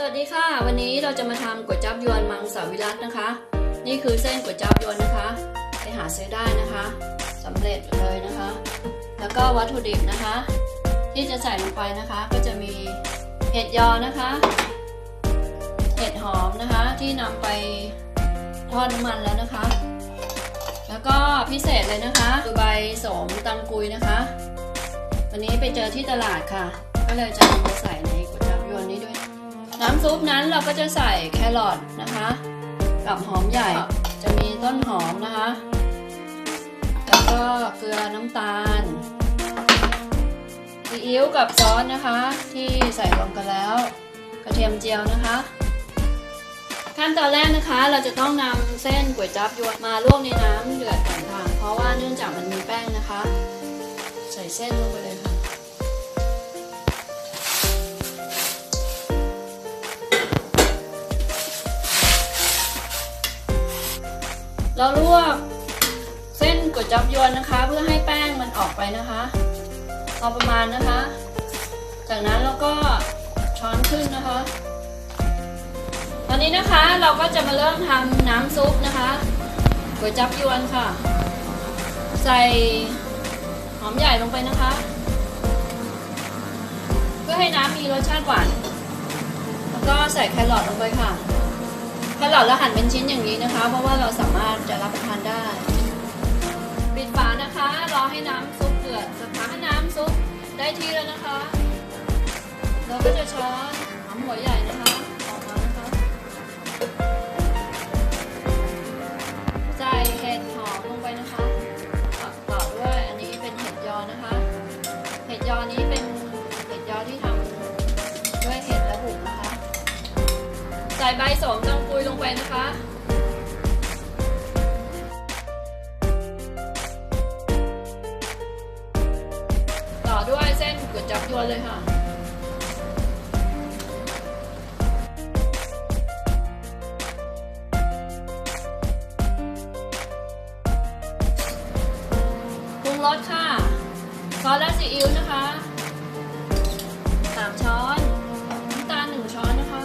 สวัสดีค่ะ วันนี้เราจะมาทำก๋วยจั๊บยวนมังสวิรัตนะคะ นี่คือเส้นก๋วยจั๊บยวนนะคะ ไปหาซื้อได้นะคะสำเร็จเลยนะคะ แล้วก็วัตถุดิบนะคะ ที่จะใส่ลงไปนะคะ ก็จะมีเห็ดยอนะคะ เห็ดหอมนะคะที่นำไปทอดน้ำมันแล้วนะคะ แล้วก็พิเศษเลยนะคะคือใบสมตังกุยนะคะ วันนี้ไปเจอที่ตลาดค่ะ ก็เลยจะนำมาใส่ในก๋วยจั๊บยวนนี้ด้วย น้ำซุปนั้นเราก็จะใส่แครอทนะคะ กับหอมใหญ่จะมีต้นหอมนะคะ แล้วก็เกลือน้ำตาลซีอิ๊วกับซอสนะคะ ที่ใส่รวมกันแล้ว กระเทียมเจียวนะคะ ขั้นตอนแรกนะคะ เราจะต้องนำเส้นก๋วยจั๊บยวนมาลวกในน้ำเดือดก่อนค่ะเพราะว่าเนื่องจากมันมีแป้งนะคะ ใส่เส้นลงไปเลย เราลวกเส้นก๋วยจับยวนนะคะ เพื่อให้แป้งมันออกไปนะคะเอาประมาณนะคะ จากนั้นเราก็ช้อนขึ้นนะคะ ตอนนี้นะคะเราก็จะมาเริ่มทำน้ำซุปนะคะก๋วยจับยวนค่ะ ใส่หอมใหญ่ลงไปนะคะ เพื่อให้น้ำมีรสชาติหวาน แล้วก็ใส่แครอทลงไปค่ะ แครอทเราหั่นเป็นชิ้นอย่างนี้นะคะ ได้ที่แล้วนะคะ เราก็จะช้อนหอมหัวใหญ่นะคะออกมานะคะ ใส่เห็ดหอมลงไปนะคะต่อด้วยอันนี้เป็นเห็ดยอนะคะ เห็ดยอนี้เป็นเห็ดยอที่ทำด้วยเห็ดและบุกนะคะ ใส่ใบสมจังปุยลงไปนะคะ ก๋วยจับยวนเลยค่ะ ปรุงรสค่ะ ซอสและซีอิ๊วนะคะสามช้อนน้ำตาลหนึ่งช้อนนะคะ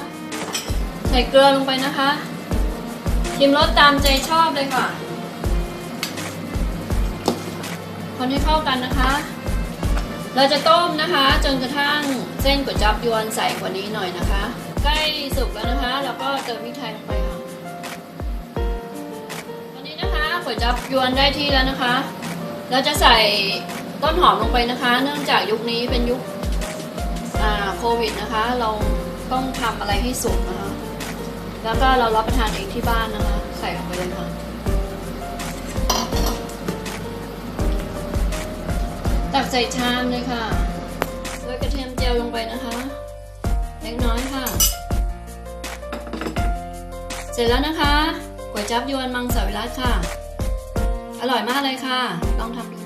ใส่เกลือลงไปนะคะ ชิมรสตามใจชอบเลยค่ะ คนให้เข้ากันนะคะ เราจะต้มนะคะ จนกระทั่งเส้นก๋วยจั๊บยวนใสกว่านี้หน่อยนะคะ ใกล้สุกแล้วนะคะ แล้วก็เติมพริกไทยลงไปค่ะตอนนี้นะคะก๋วยจั๊บยวนได้ที่แล้วนะคะ เราจะใส่ต้นหอมลงไปนะคะ เนื่องจากยุคนี้เป็นยุคอาโควิดนะคะ เราต้องทำอะไรให้สุกนะคะ แล้วก็เรารับประทานเองที่บ้านนะคะ ใส่ลงไปเลยค่ะ ใส่ชามเลยค่ะโรยกระเทียมเจียวลงไปนะคะเล็กน้อยค่ะ เสร็จแล้วนะคะก๋วยจับยวนมังสวิรัตค่ะ อร่อยมากเลยค่ะ ลองทำดู